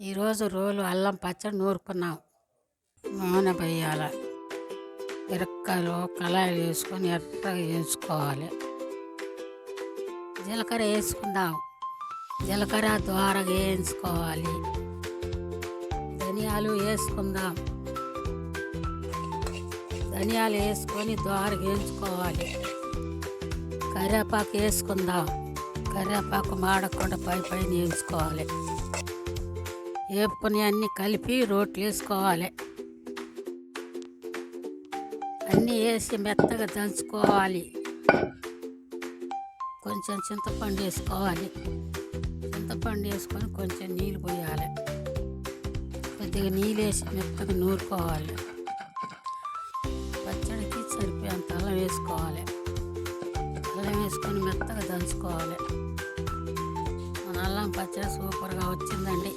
ఈరోజు రోలు అల్లం పచ్చడి నూరుకున్నాం. నూనె వేయాల మిరపకాయలు కళాయిలు వేసుకొని ఎర్రగా వేసుకోవాలి జీలకర్ర వేసుకుందాం. జీలకర్ర ద్వారగా వేయించుకోవాలి. ధనియాలు వేసుకుందాం. ధనియాలు వేసుకొని ద్వారగా వేయించుకోవాలి. కరివేపాకు వేసుకుందాం. కరివేపాకు మాడకుండా పై పైన వేయించుకోవాలి. వేపుకొని అన్నీ కలిపి రోట్లు వేసుకోవాలి. అన్నీ వేసి మెత్తగా దంచుకోవాలి. కొంచెం చింతపండు వేసుకోవాలి. చింతపండు వేసుకొని కొంచెం నీళ్ళు పోయాలి. కొద్దిగా నీళ్ళు వేసి మెత్తగా నూరుకోవాలి. పచ్చడికి సరిపోయేంత అల్లం వేసుకోవాలి. అల్లం వేసుకొని మెత్తగా దంచుకోవాలి. మన అల్లం పచ్చడి సూపర్గా వచ్చిందండి.